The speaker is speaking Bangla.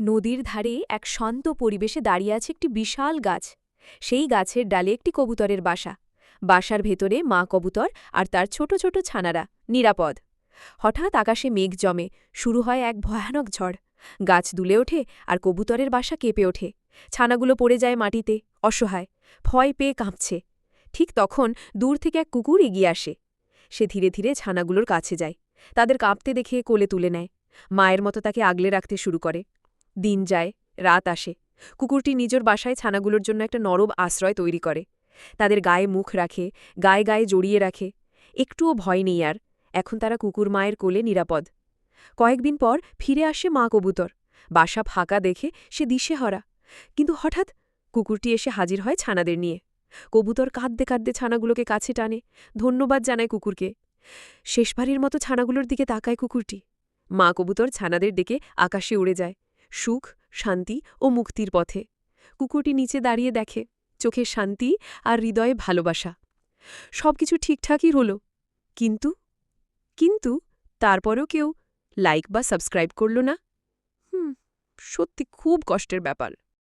নদীর ধারে এক শান্ত পরিবেশে দাঁড়িয়ে আছে একটি বিশাল গাছ। সেই গাছের ডালে একটি কবুতরের বাসা। বাসার ভেতরে মা কবুতর আর তার ছোট ছোট ছানারা, নিরাপদ। হঠাৎ আকাশে মেঘ জমে, শুরু হয় এক ভয়ানক ঝড়। গাছ দুলে ওঠে আর কবুতরের বাসা কেঁপে ওঠে। ছানাগুলো পড়ে যায় মাটিতে, অসহায়, ভয় পেয়ে কাঁপছে। ঠিক তখন দূর থেকে এক কুকুর এগিয়ে আসে। সে ধীরে ধীরে ছানাগুলোর কাছে যায়। তাদের কাঁপতে দেখে কোলে তুলে নেয়। মায়ের মতো তাকে আগলে রাখতে শুরু করে। দিন যায়, রাত আসে। কুকুরটি নিজের বাসায় ছানাগুলোর জন্য একটা নরম আশ্রয় তৈরি করে। তাদের গায়ে মুখ রাখে, গায়ে গায়ে জড়িয়ে রাখে। একটুও ভয় নেই আর, এখন তারা কুকুর মায়ের কোলে নিরাপদ। কয়েকদিন পর ফিরে আসে মা কবুতর। বাসা ফাঁকা দেখে সে দিশেহরা। কিন্তু হঠাৎ কুকুরটি এসে হাজির হয় ছানাদের নিয়ে। কবুতর কাঁদতে কাঁদতে ছানাগুলোকে কাছে টানে, ধন্যবাদ জানায় কুকুরকে। শেষবারের মতো ছানাগুলোর দিকে তাকায় কুকুরটি। মা কবুতর ছানাদের ডেকে আকাশে উড়ে যায়। সুখ, শান্তি ও মুক্তির পথে। কুকুরটি নিচে দাঁড়িয়ে দেখে, চোখে শান্তি আর হৃদয়ে ভালোবাসা। সবকিছু ঠিকঠাকই হল। কিন্তু কিন্তু তারপরও কেউ লাইক বা সাবস্ক্রাইব করল না। হুম, সত্যি খুব কষ্টের ব্যাপার।